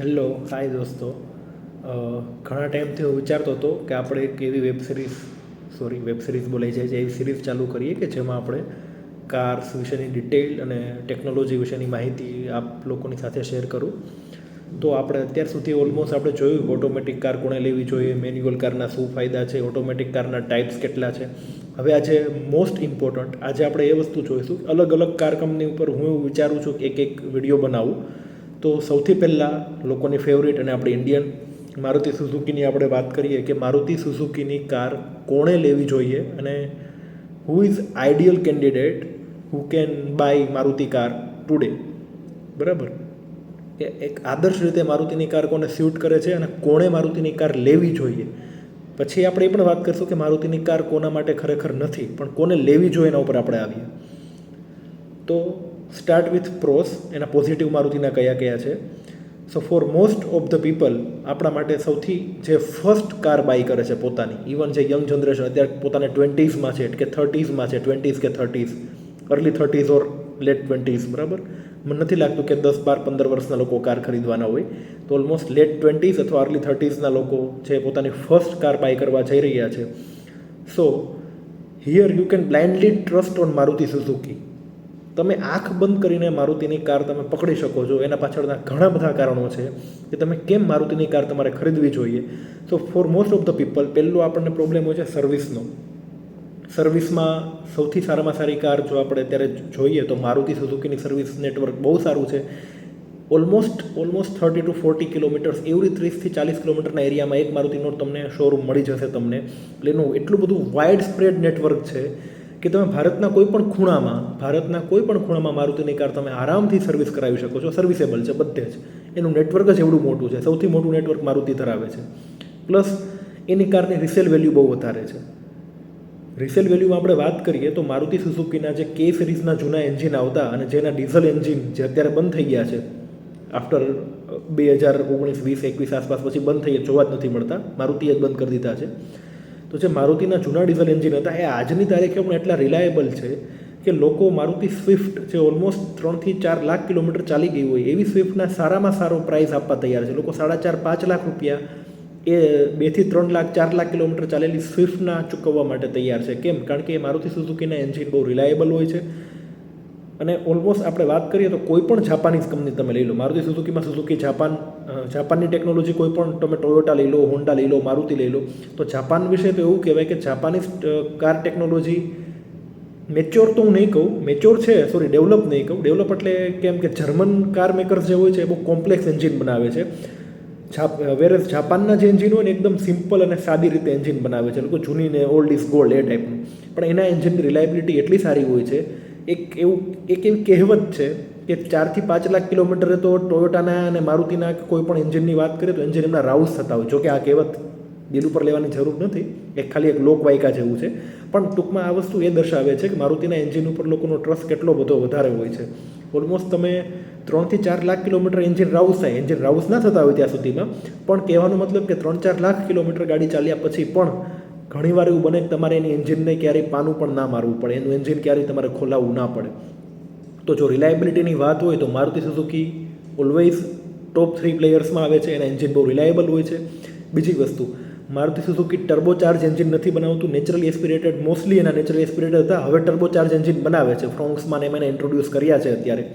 Hello hi દોસ્તો. ઘણા ટાઈમથી હું વિચારતો હતો કે આપણે એક એવી web series sorry web series બોલાઈ જાય છે એવી સિરીઝ ચાલુ કરીએ કે જેમાં આપણે કાર્સ વિશેની ડિટેલ અને ટેકનોલોજી વિશેની માહિતી આપ લોકોની સાથે શેર કરું. તો આપણે અત્યાર સુધી ઓલમોસ્ટ આપણે જોયું ઓટોમેટિક કાર કોણે લેવી જોઈએ મેન્યુઅલ કારના શું ફાયદા છે ઓટોમેટિક કારના ટાઈપ્સ કેટલા છે. હવે આજે મોસ્ટ ઇમ્પોર્ટન્ટ આજે આપણે એ વસ્તુ જોઈશું. અલગ અલગ કાર કંપની ઉપર હું એવું વિચારું છું કે એક એક વીડિયો બનાવું. તો સૌથી પહેલાં લોકોની ફેવરિટ અને આપણી ઇન્ડિયન મારુતિ સુઝુકીની આપણે વાત કરીએ કે મારુતિ સુઝુકીની કાર કોણે લેવી જોઈએ અને who is ideal candidate who can buy Maruti car today બરાબર? કે એક આદર્શ રીતે મારુતિની કાર કોને સ્યુટ કરે છે અને કોણે મારુતિની કાર લેવી જોઈએ? પછી આપણે એ પણ વાત કરીશું કે મારુતિની કાર કોના માટે ખરેખર નથી, પણ કોને લેવી જોઈએ એના ઉપર આપણે આવીએ. તો સ્ટાર્ટ વિથ પ્રોસ, એના પોઝિટિવ મારુતિના કયા કયા છે. So for most of the people આપણા માટે સૌથી જે ફર્સ્ટ કાર બાય કરે છે પોતાની ઇવન જે યંગ જનરેશન અત્યારે પોતાને ટ્વેન્ટીઝમાં છે, કે થર્ટીઝમાં છે ટ્વેન્ટીઝ કે thirties early thirties or late twenties બરાબર? મને નથી લાગતું કે દસ, બાર, પંદર વર્ષના લોકો કાર ખરીદવાના હોય. તો ઓલમોસ્ટ લેટ ટ્વેન્ટીઝ અથવા અર્લી થર્ટીઝના લોકો જે પોતાની ફર્સ્ટ કાર બાય કરવા જઈ રહ્યા છે. So here you can blindly trust on Maruti Suzuki તમે આંખ બંધ કરીને મારુતિની કાર તમે પકડી શકો છો. એના પાછળના ઘણા બધા કારણો છે કે તમે કેમ મારુતિની કાર તમારે ખરીદવી જોઈએ. તો for most of the people પહેલું આપણને પ્રોબ્લેમ હોય છે સર્વિસનો સર્વિસમાં સૌથી સારામાં સારી કાર જો આપણે અત્યારે જોઈએ તો મારુતિ સુઝુકીની સર્વિસ નેટવર્ક બહુ સારું છે. Almost almost thirty to forty kilometers every ત્રીસથી ચાલીસ કિલોમીટરના એરિયામાં એક મારુતિનો તમને શોરૂમ મળી જશે તમને. એટલે એનું એટલું બધું વાઇડ સ્પ્રેડ નેટવર્ક છે કે તમે ભારતના કોઈ પણ ખૂણામાં, ભારતના કોઈ પણ ખૂણામાં મારુતિની કાર તમે આરામથી સર્વિસ કરાવી શકો છો. સર્વિસેબલ છે, બધે જ. એનું નેટવર્ક જ એવડું મોટું છે. સૌથી મોટું નેટવર્ક મારુતિ ધરાવે છે. પ્લસ એની કારની રિસેલ વેલ્યુ બહુ વધારે છે. રિસેલ વેલ્યુમાં આપણે વાત કરીએ તો મારુતિ સુઝુકીના જે કે સિરીઝના જૂના એન્જિન આવતા અને જેના ડીઝલ એન્જિન જે અત્યારે બંધ થઈ ગયા છે આફ્ટર બે હજાર ઓગણીસ, વીસ, એકવીસ આસપાસ પછી બંધ થઈ જોવા જ નથી મળતા. મારુતિએ જ બંધ કરી દીધા છે. તો જે મારુતિના જૂના ડીઝલ એન્જિન હતા, એ આજની તારીખે પણ એટલા રિલાયેબલ છે કે લોકો મારુતિ સ્વિફ્ટ જે ઓલમોસ્ટ ત્રણથી ચાર લાખ કિલોમીટર ચાલી ગઈ હોય, એવી સ્વિફ્ટના સારામાં સારો પ્રાઇસ આપવા તૈયાર છે. લોકો સાડા ચાર, પાંચ લાખ રૂપિયા એ બેથી ત્રણ લાખ, ચાર લાખ કિલોમીટર ચાલેલી સ્વિફ્ટના ચૂકવવા માટે તૈયાર છે. કેમ? કારણ કે એ મારુતિ સુઝુકીના એન્જિન બહુ રિલાયેબલ હોય છે. અને ઓલમોસ્ટ આપણે વાત કરીએ તો કોઈ પણ જાપાનીઝ કંપની તમે લઈ લો. મારુતિ સુઝુકીમાં સુઝુકી જાપાન જાપાનની ટેકનોલોજી કોઈ પણ તમે ટોયોટા લઈ લો હોન્ડા લઈ લો મારુતિ લઈ લો, તો જાપાન વિશે તો એવું કહેવાય કે જાપાનીઝ કાર ટેકનોલોજી મેચ્યોર તો હું નહીં કહું મેચ્યોર છે સોરી ડેવલપ નહીં કહું. ડેવલપ એટલે કેમ કે જર્મન કાર મેકર્સ જે હોય છે એ બહુ કોમ્પ્લેક્સ એન્જિન બનાવે છે. જાપ વેરેસ જાપાનના જે એન્જિન હોય ને એકદમ સિમ્પલ અને સાદી રીતે એન્જિન બનાવે છે. લોકો જૂની ને ઓલ્ડ ઇઝ ગોલ્ડ એ ટાઈપનું પણ એના એન્જિનની રિલાયબિલિટી એટલી સારી હોય છે એક એવું, એક એવી કહેવત છે કે ચારથી પાંચ લાખ કિલોમીટરે તો ટોયોટાના અને મારુતિના કોઈ પણ એન્જિનની વાત કરીએ તો એન્જિન એમના રાઉસ થતા હોય. જોકે આ કહેવત દિલ ઉપર લેવાની જરૂર નથી. એક ખાલી એક લોકવાયકા જેવું છે. પણ ટૂંકમાં આ વસ્તુ એ દર્શાવે છે કે મારુતિના એન્જિન ઉપર લોકોનો ટ્રસ્ટ કેટલો બધો વધારે હોય છે. ઓલમોસ્ટ તમે ત્રણથી ચાર લાખ કિલોમીટર એન્જિન રાઉસ થાય. એન્જિન રાઉસ ના થતા હોય ત્યાં સુધીમાં. પણ કહેવાનો મતલબ કે ત્રણ ચાર લાખ કિલોમીટર ગાડી ચાલ્યા પછી પણ ઘણીવાર એવું બને કે તમારે એની એન્જિનને ક્યારેય પાનું પણ ના મારવું પડે. એનું એન્જિન ક્યારેય તમારે ખોલાવવું ના પડે. તો જો રિલાયબિલિટીની વાત હોય તો Maruti Suzuki always top three પ્લેયર્સમાં આવે છે. એના એન્જિન બહુ રિલાયેબલ હોય છે. બીજી વસ્તુ, Maruti Suzuki turbo charge engine નથી બનાવતું. નેચરલી એસ્પિરેટેડ મોસ્ટલી એના નેચરલી એસ્પિરેટેડ હતા. હવે ટર્બો ચાર્જ એન્જિન બનાવે છે. ફ્રોન્ક્સમાં એમ એને ઇન્ટ્રોડ્યુસ કર્યા છે અત્યારે.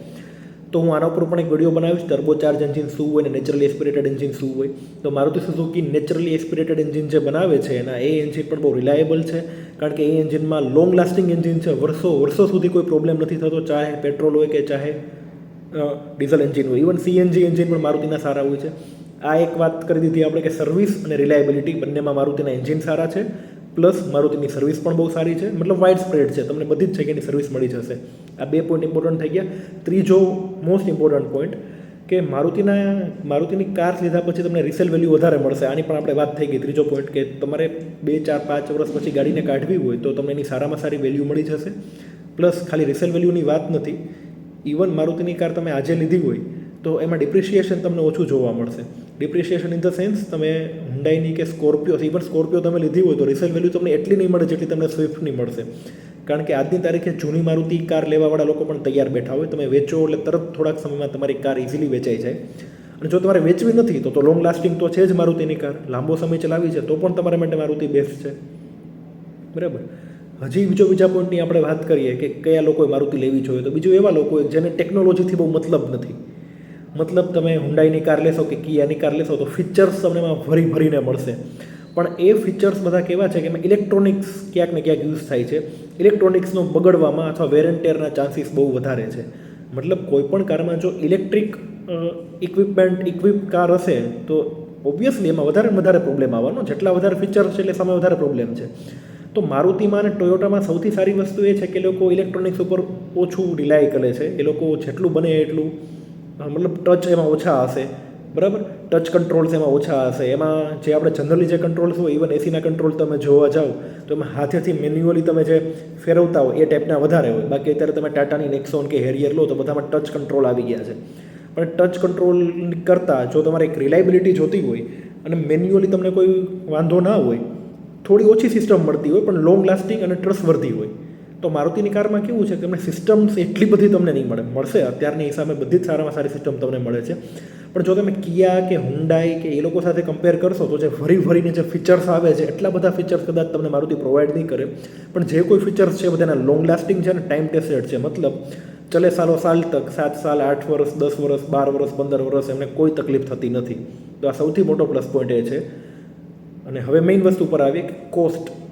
તો હું આના ઉપર પણ એક વીડિયો બનાવીશ. ટર્બોચાર્જ એન્જિન શું હોય અને નેચરલી એસ્પિરેટેડ એન્જિન શું હોય, તો Maruti Suzuki naturally aspirated engine જે બનાવે છે, એના એ એન્જિન પણ બહુ રિલાયેબલ છે. કારણ કે એ એન્જિનમાં લોંગ લાસ્ટિંગ એન્જિન છે. વર્ષો વર્ષો સુધી કોઈ પ્રોબ્લેમ નથી થતો, ચાહે પેટ્રોલ હોય કે ચાહે ડીઝલ એન્જિન હોય. ઇવન સીએનજી એન્જિન પણ મારુતિના સારા હોય છે. આ એક વાત કરી દીધી આપણે કે સર્વિસ અને રિલાયબિલિટી બંનેમાં મારુતિના એન્જિન સારા છે. પ્લસ મારુતિની સર્વિસ પણ બહુ સારી છે. મતલબ વાઇડ સ્પ્રેડ છે. તમને બધી જ જગ્યાની સર્વિસ મળી જશે. આ બે પોઈન્ટ ઇમ્પોર્ટન્ટ થઈ ગયા. ત્રીજો મોસ્ટ ઇમ્પોર્ટન્ટ પોઈન્ટ કે મારુતિના, મારુતિની કાર લીધા પછી તમને રિસેલ વેલ્યુ વધારે મળશે. આની પણ આપણે વાત થઈ ગઈ. ત્રીજો પોઈન્ટ કે તમારે બે, ચાર, પાંચ વર્ષ પછી ગાડીને કાઢવી હોય તો તમને એની સારામાં સારી વેલ્યુ મળી જશે. પ્લસ ખાલી રિસેલ વેલ્યુની વાત નથી. ઇવન મારુતિની કાર તમે આજે લીધી હોય તો એમાં ડિપ્રિશિએશન તમને ઓછું જોવા મળશે. ડિપ્રિશિએશન ઇન ધ સેન્સ તમે હુન્ડાઈની કે સ્કોર્પિયો ઇવન સ્કોર્પિયો તમે લીધી હોય તો રિસેલ વેલ્યુ તમને એટલી નહીં મળે જેટલી તમને સ્વિફ્ટની મળશે. કારણ કે આજની તારીખે જૂની મારુતિ કાર લેવાવાળા લોકો પણ તૈયાર બેઠા હોય. તમે વેચો એટલે તરત થોડાક સમયમાં તમારી કાર ઇઝીલી વેચાઈ જાય. અને જો તમારે વેચવી નથી, તો તો લોંગ લાસ્ટિંગ તો છે જ મારુતિની કાર. લાંબો સમય ચલાવી છે, તો પણ તમારા માટે મારુતિ બેસ્ટ છે. બરાબર? હજી બીજો બીજા પોઈન્ટની આપણે વાત કરીએ કે કયા લોકોએ મારુતિ લેવી જોઈએ. તો બીજું એવા લોકો જેને ટેકનોલોજીથી બહુ મતલબ નથી. મતલબ તમે હુંડાઈની કાર લેશો કે કિયાની કાર લેશો તો ફીચર્સ તમને એમાં ભરી ભરીને મળશે. પણ એ ફીચર્સ બધા કેવા છે કે એમાં ઇલેક્ટ્રોનિક્સ ક્યાંક ને ક્યાંક યુઝ થાય છે. ઇલેક્ટ્રોનિક્સનો બગડવામાં અથવા વેરન્ટેરના ચાન્સીસ બહુ વધારે છે. મતલબ કોઈપણ કારમાં જો ઇલેક્ટ્રિક ઇક્વિપમેન્ટ ઇક્વિપ કાર હશે તો ઓબ્વિયસલી એમાં વધારે વધારે પ્રોબ્લેમ આવવાનો જેટલા વધારે ફીચર્સ છે એટલે સામે વધારે પ્રોબ્લેમ છે. તો મારુતિમાં અને ટોયોટામાં સૌથી સારી વસ્તુ એ છે કે લોકો ઇલેક્ટ્રોનિક્સ ઉપર ઓછું રિલાય કરે છે. એ લોકો જેટલું બને એટલું મતલબ ટચ એમાં ઓછા હશે. બરાબર? ટચ કંટ્રોલ્સ એમાં ઓછા હશે. એમાં જે આપણે જનરલી જે કંટ્રોલ્સ હોય ઇવન એસીના કંટ્રોલ તમે જોવા જાઓ તો એમાં હાથેથી મેન્યુઅલી તમે જે ફેરવતા હોય, એ ટાઈપના વધારે હોય. બાકી અત્યારે તમે ટાટાની નેક્સોન કે હેરિયર લો, તો બધામાં ટચ કંટ્રોલ આવી ગયા છે. પણ ટચ કંટ્રોલ કરતાં જો તમારે એક રિલાયબિલિટી જોતી હોય, અને મેન્યુઅલી તમને કોઈ વાંધો ના હોય, થોડી ઓછી સિસ્ટમ મળતી હોય, પણ લોંગ લાસ્ટિંગ અને ટ્રસ્ટવર્ધી હોય. તો મારુતિની કારમાં કેવું છે કે તમને સિસ્ટમ્સ એટલી બધી તમને નહીં મળે. મળશે, અત્યારની હિસાબે બધી જ સારામાં સારી સિસ્ટમ તમને મળે છે. પણ જો તમે કિયા કે હુન્ડાઈ કે એ લોકો સાથે કમ્પેર કરશો તો જે ફરી ફરીને જે ફીચર્સ આવે છે, એટલા બધા ફીચર્સ કદાચ તમને મારુતિ પ્રોવાઈડ નહીં કરે. પણ જે કોઈ ફીચર્સ છે બધાના લોંગ લાસ્ટિંગ છે ને ટાઈમ ટેસ્ટેડ છે. મતલબ ચલે સાલો સાલ તક, સાત સાલ, આઠ વર્ષ, દસ વર્ષ, બાર વર્ષ, પંદર વર્ષ, એમને કોઈ તકલીફ થતી નથી. તો આ સૌથી મોટો પ્લસ પોઈન્ટ એ છે. અને હવે મેઇન વસ્તુ પર આવીએ કે કોસ્ટ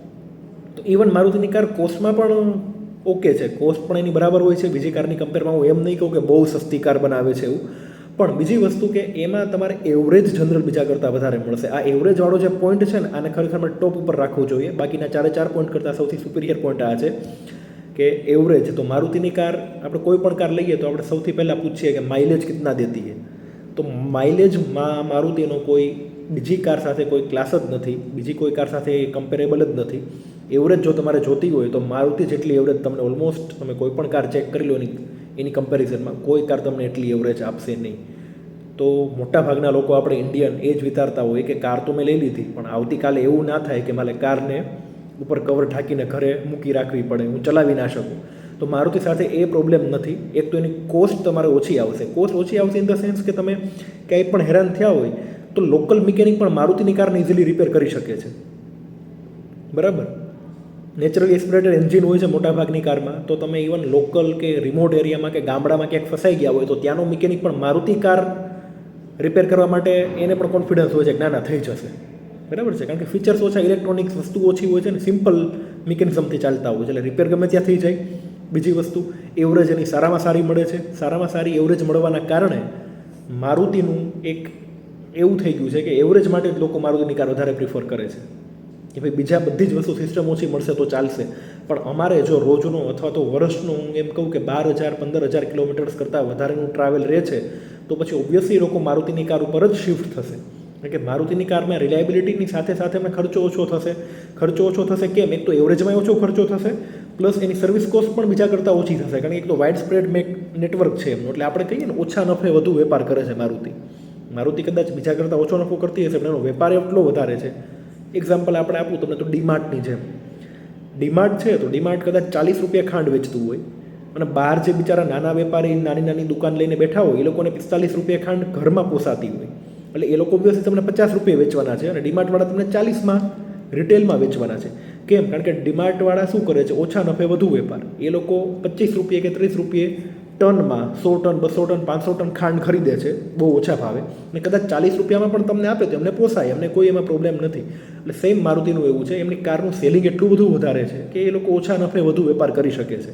ઇવન મારુતિની કાર કોસ્ટમાં પણ ઓકે છે. કોસ્ટ પણ એની બરાબર હોય છે. બીજી કારની કમ્પેરમાં હું એમ નહીં કહું કે બહુ સસ્તી કાર બનાવે છે એવું. પણ બીજી વસ્તુ કે એમાં તમારે એવરેજ જનરલ બીજા કરતાં વધારે મળશે. આ એવરેજવાળો જે પોઈન્ટ છે ને, આને મને ટોપ ઉપર રાખવું જોઈએ. બાકીના ચારે ચાર પોઈન્ટ કરતાં સૌથી સુપિરિયર પોઈન્ટ આ છે કે એવરેજ તો મારુતિની કાર આપણે કોઈ પણ કાર લઈએ તો આપણે સૌથી પહેલાં પૂછીએ કે માઇલેજ કિતના દેતી હે તો માઇલેજમાં મારુતિનો કોઈ બીજી કાર સાથે કોઈ ક્લાસ જ નથી. બીજી કોઈ કાર સાથે કમ્પેરેબલ જ નથી. એવરેજ જો તમારે જોતી હોય તો મારુતિ જેટલી એવરેજ તમને ઓલમોસ્ટ તમે કોઈ પણ કાર ચેક કરી લો એની એની કમ્પેરિઝનમાં કોઈ કાર તમને એટલી એવરેજ આપશે નહીં. તો મોટાભાગના લોકો આપણે ઇન્ડિયન એ જ વિચારતા હોય કે કાર તો મેં લઈ લીધી, પણ આવતીકાલે એવું ના થાય કે મારે કારને ઉપર કવર ઢાંકીને ઘરે મૂકી રાખવી પડે, હું ચલાવી ના શકું. તો મારુતિ સાથે એ પ્રોબ્લેમ નથી. એક તો એની કોસ્ટ તમારે ઓછી આવશે. કોસ્ટ ઓછી આવશે ઇન ધ સેન્સ કે તમે ક્યાંય પણ હેરાન થયા હોય, તો લોકલ મિકેનિક પણ મારુતિની કારને ઇઝીલી રિપેર કરી શકે છે. બરાબર? નેચરલી એસ્પિરેટેડ એન્જિન હોય છે મોટાભાગની કારમાં, તો તમે ઇવન લોકલ કે રિમોટ એરિયામાં કે ગામડામાં ક્યાંક ફસાઈ ગયા હોય, તો ત્યાંનો મિકેનિક પણ મારુતિ કાર રિપેર કરવા માટે એને પણ કોન્ફિડન્સ હોય છે કે ના ના, થઈ જશે. બરાબર છે? કારણ કે ફીચર્સ ઓછા ઇલેક્ટ્રોનિક્સ વસ્તુ ઓછી હોય છે ને સિમ્પલ મિકેનિઝમથી ચાલતા હોય છે. એટલે રિપેર ગમે ત્યાં થઈ જાય. બીજી વસ્તુ એવરેજ એની સારામાં સારી મળે છે. સારામાં સારી એવરેજ મળવાના કારણે મારુતિનું એક એવું થઈ ગયું છે કે એવરેજ માટે જ લોકો મારુતિની કાર વધારે પ્રિફર કરે છે. કે ભાઈ બીજા બધી જ વસ્તુ સિસ્ટમ ઓછી મળશે તો ચાલશે. પણ અમારે જો રોજનો અથવા તો વર્ષનું હું એમ કહું કે બાર હજાર, પંદર હજાર કિલોમીટર્સ કરતાં વધારેનું ટ્રાવેલ રહે છે, તો પછી ઓબ્વિયસલી લોકો મારુતિની કાર ઉપર જ શિફ્ટ થશે. કે મારુતિની કારમાં રિલાયબિલિટીની સાથે સાથે એમને ખર્ચો ઓછો થશે. ખર્ચો ઓછો થશે કેમ? એક તો એવરેજમાં ઓછો ખર્ચો થશે પ્લસ એની સર્વિસ કોસ્ટ પણ બીજા કરતાં ઓછી થશે. કારણ કે એક તો વાઇડ સ્પ્રેડ મેક નેટવર્ક છે એમનું. એટલે આપણે કહીએ ને, ઓછા નફે વધુ વેપાર કરે છે મારુતિ. મારુતિ કદાચ બીજા કરતાં ઓછો નફો કરતી હશે, પણ એનો વેપાર એટલો વધારે છે. એક્ઝામ્પલ આપણે આપું તમને તો ડીમાર્ટની જેમ. ડીમાર્ટ છે તો ડીમાર્ટ કદાચ ચાલીસ રૂપિયા ખાંડ વેચતું હોય અને બહાર જે બિચારા નાના વેપારી, નાની નાની દુકાન લઈને બેઠા હોય, એ લોકોને પિસ્તાલીસ રૂપિયા ખાંડ ઘરમાં પોસાતી હોય. એટલે એ લોકો વ્યવસ્થિત તમને પચાસ રૂપિયા વેચવાના છે અને ડીમાર્ટવાળા તમને ચાલીસમાં રિટેલમાં વેચવાના છે. કેમ? કારણ કે ડીમાર્ટવાળા શું કરે છે? ઓછા નફે વધુ વેપાર. એ લોકો પચીસ રૂપિયા કે ત્રીસ રૂપિયે ટનમાં સો ટન, બસો ટન, પાંચસો ટન ખાંડ ખરીદે છે, બહુ ઓછા ભાવે. અને કદાચ ચાલીસ રૂપિયામાં પણ તમને આપે તો એમને પોસાય, એમને કોઈ એમાં પ્રોબ્લેમ નથી. એટલે સેમ મારુતિનું એવું છે, એમની કારનું સેલિંગ એટલું બધું વધારે છે કે એ લોકો ઓછા નફે વધુ વેપાર કરી શકે છે.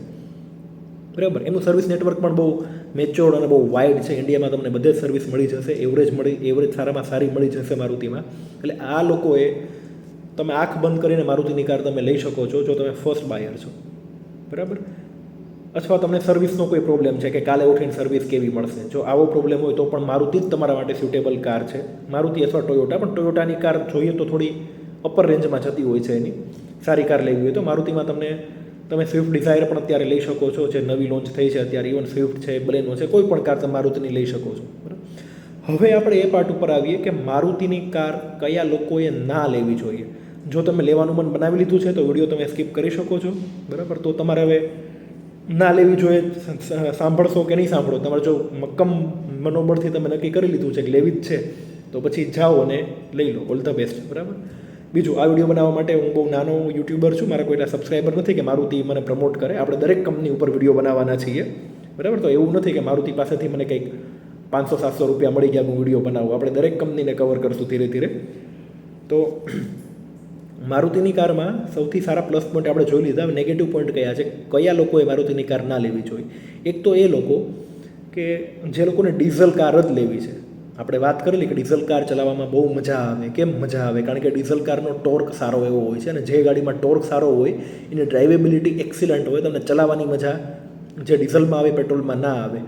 બરાબર? એનું સર્વિસ નેટવર્ક પણ બહુ મેચ્યોર્ડ અને બહુ વાઇડ છે. ઇન્ડિયામાં તમને બધે જ સર્વિસ મળી જશે એવરેજ મળી એવરેજ સારામાં સારી મળી જશે મારુતિમાં. એટલે આ લોકોએ તમે આંખ બંધ કરીને મારુતિની કાર તમે લઈ શકો છો, જો તમે ફર્સ્ટ બાયર છો. બરાબર? અથવા તમને સર્વિસનો કોઈ પ્રોબ્લેમ છે કે કાલે ઉઠીને સર્વિસ કેવી મળશે? જો આવો પ્રોબ્લેમ હોય તો પણ મારુતિ જ તમારા માટે સ્યુટેબલ કાર છે. મારુતિ અથવા ટોયોટા પણ ટોયોટાની કાર જોઈએ તો થોડી અપર રેન્જમાં જતી હોય છે એની. સારી કાર લેવી હોય તો મારુતિમાં તમને, તમે સ્વિફ્ટ ડિઝાયર પણ અત્યારે લઈ શકો છો, જે નવી લોન્ચ થઈ છે અત્યારે. ઇવન સ્વિફ્ટ છે બલેનો છે, કોઈ પણ કાર તમે મારુતિની લઈ શકો છો. બરાબર? હવે આપણે એ પાર્ટ ઉપર આવીએ કે મારુતિની કાર કયા લોકોએ ના લેવી જોઈએ. જો તમે લેવાનું મન બનાવી લીધું છે તો વીડિયો તમે સ્કીપ કરી શકો છો. બરાબર? તો તમારે હવે ના લેવી જોઈએ સાંભળશો કે નહીં સાંભળો? તમારે જો મક્કમ મનોબળથી તમે નક્કી કરી લીધું છે કે લેવી જ છે, તો પછી જાઓ અને લઈ લો. All the best. બરાબર? બીજું, આ વીડિયો બનાવવા માટે હું બહુ નાનો યુટ્યુબર છું, મારા કોઈના સબસ્ક્રાઈબર નથી કે મારુતિ મને પ્રમોટ કરે. આપણે દરેક કંપની ઉપર વીડિયો બનાવવાના છીએ. બરાબર? તો એવું નથી કે મારુતિ પાસેથી મને કંઈક પાંચસો, સાતસો રૂપિયા મળી ગયા, હું વીડિયો બનાવું. આપણે દરેક કંપનીને કવર કરશું ધીરે ધીરે. તો મારુતિની કારમાં સૌથી સારા પ્લસ પોઈન્ટ આપણે જોઈ લીધા. નેગેટિવ પોઈન્ટ કયા છે? કયા લોકોએ મારુતિની કાર ના લેવી જોઈએ? એક તો એ લોકો કે જે લોકોને ડીઝલ કાર જ લેવી છે. આપણે વાત કરેલી કે ડીઝલ કાર ચલાવવામાં બહુ મજા આવે. કેમ મજા આવે? કારણ કે ડીઝલ કારનો ટોર્ક સારો એવો હોય છે અને જે ગાડીમાં ટોર્ક સારો હોય, એની ડ્રાઇવેબિલિટી એક્સિલન્ટ હોય, તમને ચલાવવાની મજા જે ડીઝલમાં આવે પેટ્રોલમાં ના આવે.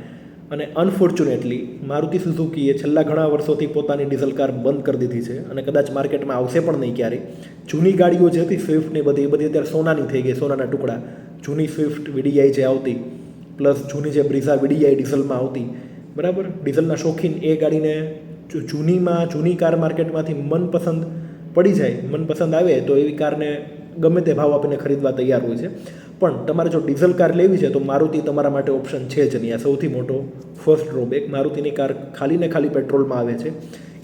અને અનફોર્ચ્યુનેટલી મારુતિ સુઝુકીએ છેલ્લા ઘણા વર્ષોથી પોતાની ડીઝલ કાર બંધ કરી દીધી છે અને કદાચ માર્કેટમાં આવશે પણ નહીં ક્યારેય. જૂની ગાડીઓ જે હતી સ્વિફ્ટની બધી, એ બધી અત્યારે સોનાની થઈ ગઈ, સોનાના ટુકડા. જૂની સ્વિફ્ટ વીડીઆઈ જે આવતી પ્લસ જૂની જે બ્રિઝા વીડીઆઈ ડીઝલમાં આવતી, બરાબર? ડીઝલના શોખીન એ ગાડીને જૂનીમાં, જૂની કાર માર્કેટમાંથી મનપસંદ પડી જાય, મનપસંદ આવે, તો એવી કારને ગમે તે ભાવ આપીને ખરીદવા તૈયાર હોય છે. પણ તમારે જો ડીઝલ કાર લેવી છે, તો મારુતિ તમારા માટે ઓપ્શન છે જ નહીં. આ સૌથી મોટો ફર્સ્ટ ડ્રોબેક મારુતિની કાર ખાલી ને ખાલી પેટ્રોલમાં આવે છે.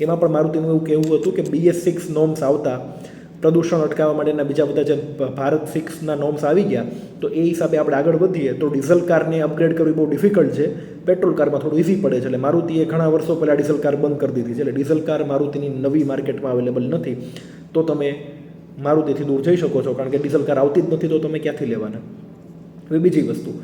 એમાં પણ મારુતિનું એવું કહેવું હતું કે બીએસ સિક્સ નોમ્સ આવતા, પ્રદૂષણ અટકાવવા માટેના બીજા બધા જે ભારત સિક્સના નોમ્સ આવી ગયા, તો એ હિસાબે આપણે આગળ વધીએ, તો ડીઝલ કારને અપગ્રેડ કરવી બહુ ડિફિકલ્ટ છે. પેટ્રોલ કારમાં થોડું ઇઝી પડે છે. એટલે મારુતિએ ઘણા વર્ષો પહેલાં ડીઝલ કાર બંધ કરી દીધી છે. એટલે ડીઝલ કાર મારુતિની નવી માર્કેટમાં અવેલેબલ નથી. તો તમે મારુતિથી દૂર જઈ શકો છો, કારણ કે ડીઝલ કાર આવતી જ નથી તો તમે ક્યાંથી લેવાના? હવે બીજી વસ્તુ.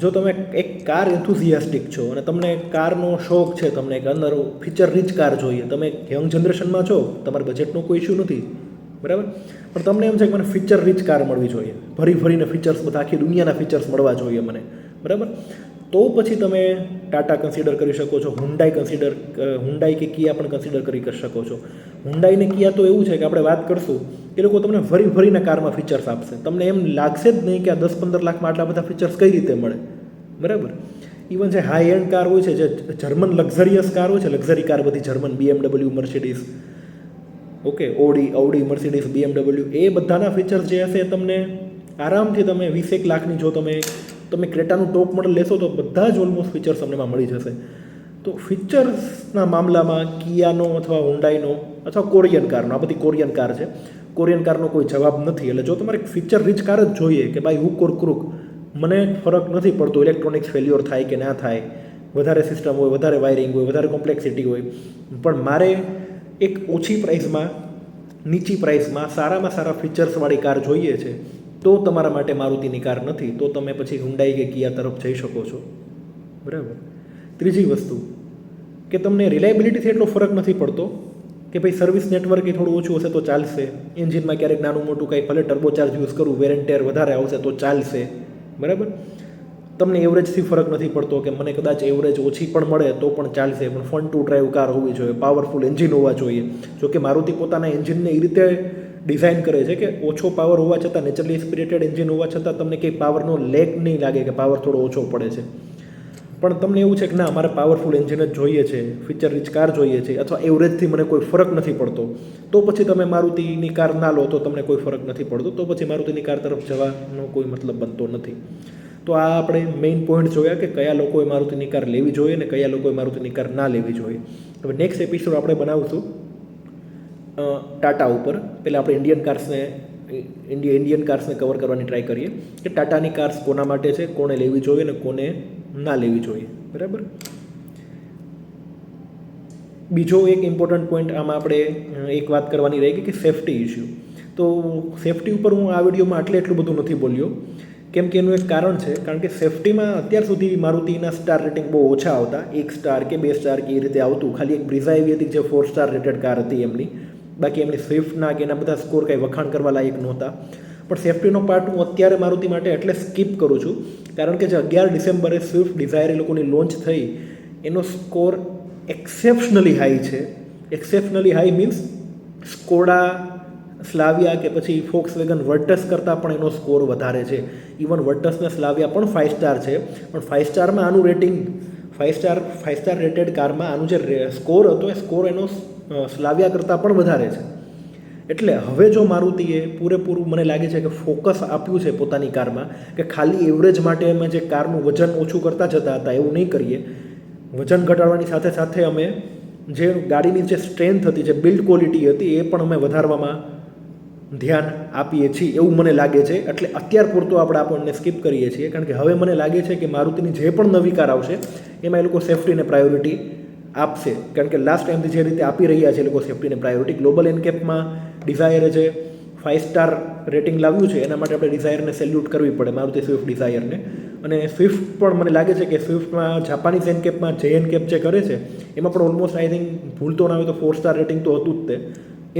જો તમે એક કાર એન્થુઝિયાસ્ટિક છો અને તમને કારનો શોખ છે, તમને એક અંદર ફીચર રીચ કાર જોઈએ, તમે યંગ જનરેશનમાં છો, તમારા બજેટનો કોઈ ઇશ્યુ નથી. બરાબર? પણ તમને એમ છે કે મને ફીચર રીચ કાર મળવી જોઈએ. ભરી ભરીને ફીચર્સ બધા આખી દુનિયાના ફીચર્સ મળવા જોઈએ મને. બરાબર? તો પછી તમે ટાટા કન્સિડર કરી શકો છો હુન્ડાઈ કન્સિડર હુન્ડાઈ કે કિયા પણ કન્સિડર કરી શકો છો. હુન્ડાઈ કિયા તો એવું છે કે આપણે વાત કરશું, એ લોકો તમને ફરી ભરીને કારમાં ફીચર્સ આપશે. તમને એમ લાગશે જ નહીં કે આ દસ પંદર લાખમાં આટલા બધા ફીચર્સ કઈ રીતે મળે. બરાબર? ઇવન જે હાઈ એન્ડ કાર હોય છે, જે જર્મન લક્ઝરિયસ કાર હોય છે લક્ઝરી કાર બધી German BMW Mercedes okay Audi Audi Mercedes BMW એ બધાના ફીચર્સ જે હશે તમને આરામથી તમે વીસેક લાખની જો તમે તમે ક્રેટાનું ટોપ મોડલ લેશો તો બધા જ ઓલમોસ્ટ ફીચર્સ તમને એમાં મળી જશે. તો ફીચર્સના મામલામાં કિયાનો અથવા હોન્ડાઈનો અથવા કોરિયન કારનો, આ બધી કોરિયન કાર છે. કોરિયન કારનો કોઈ જવાબ નથી. એટલે જો તમારે ફીચર રીચ કાર જ જોઈએ કે ભાઈ હુક ઓર ક્રુક મને ફરક નથી પડતો ઇલેક્ટ્રોનિક્સ ફેલ્યોર થાય કે ના થાય, વધારે સિસ્ટમ હોય, વધારે વાયરિંગ હોય, વધારે કોમ્પ્લેક્સિટી હોય, પણ મારે એક ઓછી પ્રાઇસમાં નીચી પ્રાઇસમાં સારામાં સારા ફીચર્સવાળી કાર જોઈએ છે તો તમારા માટે મારુતિની કાર નથી, તો તમે પછી હુંડાઈ કે કિયા તરફ જઈ શકો છો. બરાબર? ત્રીજી વસ્તુ, કે તમને રિલાયબિલિટીથી એટલો ફરક નથી પડતો કે ભાઈ સર્વિસ નેટવર્ક થોડું ઓછું હશે તો ચાલશે એન્જિનમાં ક્યારેક નાનું મોટું કંઈ ભલે ટર્બોચાર્જ યુઝ કરું વેરેન્ટેર વધારે આવશે તો ચાલશે. બરાબર? તમને એવરેજથી ફરક નથી પડતો કે મને કદાચ એવરેજ ઓછી પણ મળે તો પણ ચાલશે, પણ ફન ટુ ડ્રાઈવ કાર હોવી જોઈએ પાવરફુલ એન્જિન હોવા જોઈએ. જો કે મારુતિ પોતાના એન્જિનને એ રીતે ડિઝાઇન કરે છે કે ઓછો પાવર હોવા છતાં નેચરલી સ્પિરિટેડ એન્જિન હોવા છતાં તમને કંઈ પાવરનો લેક નહીં લાગે કે પાવર થોડો ઓછો પડે છે. પણ તમને એવું છે કે ના, મારે પાવરફુલ એન્જિન જ જોઈએ છે ફીચર રીચ કાર જોઈએ છે અથવા એવરેજથી મને કોઈ ફરક નથી પડતો, તો પછી તમે મારુતિની કાર ના લો તો તમને કોઈ ફરક નથી પડતો, તો પછી મારુતિની કાર તરફ જવાનો કોઈ મતલબ બનતો નથી. તો આ આપણે મેઇન પોઈન્ટ જોયા કે કયા લોકોએ મારુતિની કાર લેવી જોઈએ અને કયા લોકોએ મારુતિની કાર ના લેવી જોઈએ. હવે નેક્સ્ટ એપિસોડ આપણે બનાવશું ટાટા ઉપર. પહેલાં આપણે ઇન્ડિયન કાર્સને ઇન્ડિયા ઇન્ડિયન કાર્સને કવર કરવાની ટ્રાય કરીએ. કે ટાટાની કાર્સ કોના માટે છે કોને લેવી જોઈએ અને કોને ના લેવી જોઈએ. બરાબર? બીજો એક ઇમ્પોર્ટન્ટ પોઈન્ટ આમાં આપણે એક વાત કરવાની રહી ગઈ કે સેફટી ઇશ્યુ તો સેફટી ઉપર હું આ વિડીયોમાં આટલે એટલું બધું નથી બોલ્યો. કેમ કે એનું એક કારણ છે, કારણ કે સેફટીમાં અત્યાર સુધી મારુતિના સ્ટાર રેટિંગ બહુ ઓછા આવતા. એક સ્ટાર કે બે સ્ટાર કે એ રીતે આવતું. ખાલી એક બ્રિઝા એવી હતી જે ફોર સ્ટાર રેટેડ કાર હતી એમની. બાકી એમની સ્વિફ્ટના કે એના બધા સ્કોર કંઈ વખાણ કરવા લાયક નહોતા. પણ સેફટીનો પાર્ટ હું અત્યારે મારુતિ માટે એટલે સ્કીપ કરું છું. કારણ કે જે અગિયાર ડિસેમ્બરે સ્વિફ્ટ ડિઝાયર એ લોકોની લોન્ચ થઈ, એનો સ્કોર એક્સેપ્શનલી હાઈ છે. Exceptionally high means Skoda Slavia કે પછી ફોક્સ વેગન વર્ટસ કરતાં પણ એનો સ્કોર વધારે છે. ઇવન વર્ટસને સ્લાવિયા પણ ફાઇવ સ્ટાર છે. પણ ફાઇવ સ્ટારમાં આનું rating five star five star rated કારમાં આનું જે સ્કોર હતો, એ સ્કોર એનો સ્લાવિયા કરતાં પણ વધારે છે. એટલે હવે જો મારુતિએ પૂરેપૂરું મને લાગે છે કે ફોકસ આપ્યું છે પોતાની કારમાં, કે ખાલી એવરેજ માટે અમે જે કારનું વજન ઓછું કરતા જતા હતા, એવું નહીં કરીએ. વજન ઘટાડવાની સાથે સાથે અમે જે ગાડીની જે સ્ટ્રેન્થ હતી, જે બિલ્ડ ક્વોલિટી હતી, એ પણ અમે વધારવામાં ધ્યાન આપીએ છીએ, એવું મને લાગે છે. એટલે અત્યાર પૂરતું આપણે આપણને સ્કીપ કરીએ છીએ, કારણ કે હવે મને લાગે છે કે મારુતિની જે પણ નવી કાર આવશે, એમાં એ લોકો સેફ્ટીને પ્રાયોરિટી આપશે. કારણ કે લાસ્ટ ટાઈમથી જે રીતે આપી રહ્યા છે એ લોકો સેફ્ટીને પ્રાયોરિટી ગ્લોબલ એનકેપમાં ડિઝાયરે જે ફાઇવ સ્ટાર રેટિંગ લાવ્યું છે, એના માટે આપણે ડિઝાયરને સેલ્યુટ કરવી પડે. મારુતિ સ્વિફ્ટ ડિઝાયરને અને સ્વિફ્ટ પણ મને લાગે છે કે સ્વિફ્ટમાં જાપાનીઝ એનકેપમાં જે એનકેપ જે કરે છે, એમાં પણ ઓલમોસ્ટ આઈ થિંક ભૂલતો ના હોય તો ફોર સ્ટાર રેટિંગ તો હતું જ તે.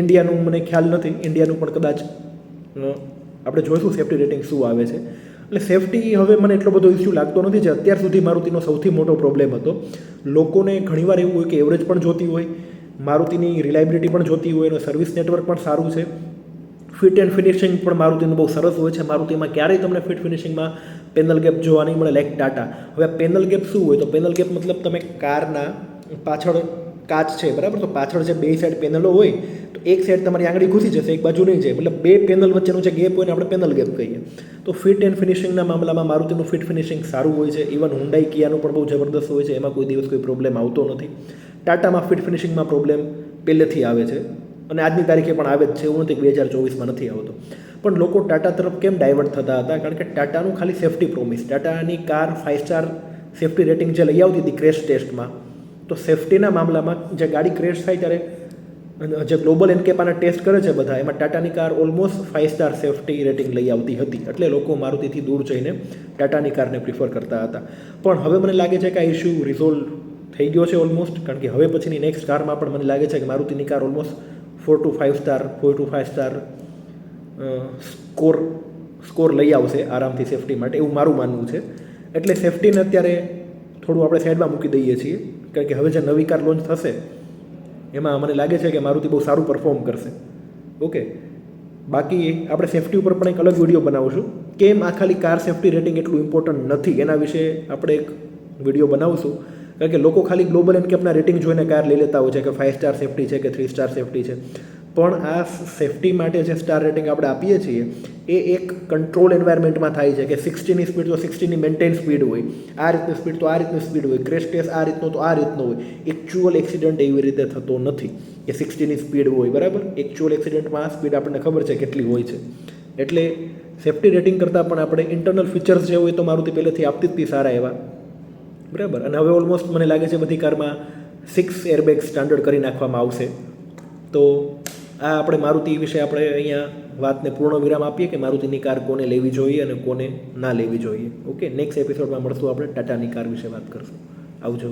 ઇન્ડિયાનું મને ખ્યાલ નથી. ઇન્ડિયાનું પણ કદાચ આપણે જોઈશું સેફ્ટી રેટિંગ શું આવે છે. એટલે સેફટી હવે મને એટલો બધો ઇસ્યુ લાગતો નથી જે અત્યાર સુધી મારુતિનો સૌથી મોટો પ્રોબ્લેમ હતો. લોકોને ઘણીવાર એવું હોય કે એવરેજ પણ જોતી હોય, મારુતિની રિલાયબિલિટી પણ જોતી હોય અને સર્વિસ નેટવર્ક પણ સારું છે. ફિટ એન્ડ ફિનિશિંગ પણ મારુતિનું બહુ સરસ હોય છે. મારુતિમાં ક્યારેય તમને ફિટ ફિનિશિંગમાં પેનલ ગેપ જોવા નહીં મળે લાઈક ટાટા હવે પેનલ ગેપ શું હોય? તો પેનલ ગેપ મતલબ તમે કારના પાછળ કાચ છે, બરાબર? તો પાછળ જે બે સાઈડ પેનલો હોય, તો એક સાઈડ તમારી આંગળી ઘૂસી જશે, એક બાજુ નહીં જાય. મતલબ બે પેનલ વચ્ચેનું જે ગેપ હોય ને, આપણે પેનલ ગેપ કહીએ. તો ફિટ એન્ડ ફિનિશિંગના મામલામાં મારુતિનું ફિટ ફિનિશિંગ સારું હોય છે. ઇવન હુંડાઈ કિયાનું પણ બહુ જબરદસ્ત હોય છે. એમાં કોઈ દિવસ કોઈ પ્રોબ્લેમ આવતો નથી. ટાટામાં ફિટ ફિનિશિંગમાં પ્રોબ્લેમ પહેલેથી આવે છે. અને આજની તારીખે પણ આવે જ છે. એવું નથી બે હજાર ચોવીસમાં નથી આવતો. પણ લોકો ટાટા તરફ કેમ ડાયવર્ટ થતા હતા? કારણ કે ટાટાનું ખાલી safety promise ટાટાની car five star safety rating જે લઈ આવતી હતી ક્રેશ ટેસ્ટમાં તો સેફટીના મામલામાં જે ગાડી ક્રેશ થાય ત્યારે જે ગ્લોબલ એનકેપાના ટેસ્ટ કરે છે બધા, એમાં ટાટાની car almost five star safety rating લઈ આવતી હતી. એટલે લોકો મારુતિથી દૂર જઈને ટાટાની કારને પ્રિફર કરતા હતા. પણ હવે મને લાગે છે કે આ ઇસ્યુ રિઝોલ્વ થઈ ગયો છે ઓલમોસ્ટ કારણ કે હવે પછીની નેક્સ્ટ કારમાં પણ મને લાગે છે કે મારુતિની car almost four to five star four to five star score score લઈ આવશે આરામથી સેફટી માટે, એવું મારું માનવું છે. એટલે સેફટીને અત્યારે થોડું આપણે સાઈડમાં મૂકી દઈએ છીએ. કારણ કે હવે જે નવી કાર લોન્ચ થશે, એમાં મને લાગે છે કે મારુતિ બહુ સારું પરફોર્મ કરશે. ઓકે બાકી આપણે સેફટી ઉપર પણ એક અલગ વીડિયો બનાવશું. કેમ આ ખાલી કાર સેફટી રેટિંગ એટલું ઇમ્પોર્ટન્ટ નથી? એના વિશે આપણે એક વીડિયો બનાવશું. કારણ કે લોકો ખાલી ગ્લોબલ એનકેપના રેટિંગ જોઈને કાર લઈ લેતા હોય છે કે ફાઇવ સ્ટાર સેફટી છે કે થ્રી સ્ટાર સેફટી છે. પણ આ સેફટી માટે જે સ્ટાર રેટિંગ આપણે આપીએ છીએ એ એક કંટ્રોલ એન્વાયરમેન્ટમાં થાય છે કે સિક્સટીની સ્પીડ તો સિક્સટીની મેન્ટેન સ્પીડ હોય, આ રીતની સ્પીડ તો આ રીતની સ્પીડ હોય ક્રેશ ટેસ્ટ આ રીતનો તો આ રીતનો હોય. એકચ્યુઅલ એક્સિડન્ટ એવી રીતે થતો નથી કે સિક્સટીની સ્પીડ હોય, બરાબર? એકચ્યુઅલ એક્સિડન્ટમાં સ્પીડ આપણને ખબર છે કેટલી હોય છે. એટલે સેફ્ટી રેટિંગ કરતાં પણ આપણે ઇન્ટરનલ ફીચર્સ જે હોય તો મારુતિ પહેલેથી આપતી જ સારા એવા. બરાબર? અને હવે ઓલમોસ્ટ મને લાગે છે બધી કારમાં સિક્સ એરબેગ સ્ટાન્ડર્ડ કરી નાખવામાં આવશે. તો આ આપણે મારુતિ વિશે આપણે અહીંયા વાતને પૂર્ણ વિરામ આપીએ કે મારુતિની કાર કોને લેવી જોઈએ અને કોને ના લેવી જોઈએ. ઓકે નેક્સ્ટ એપિસોડમાં મળશું આપણે ટાટાની કાર વિશે વાત કરશું. આવજો.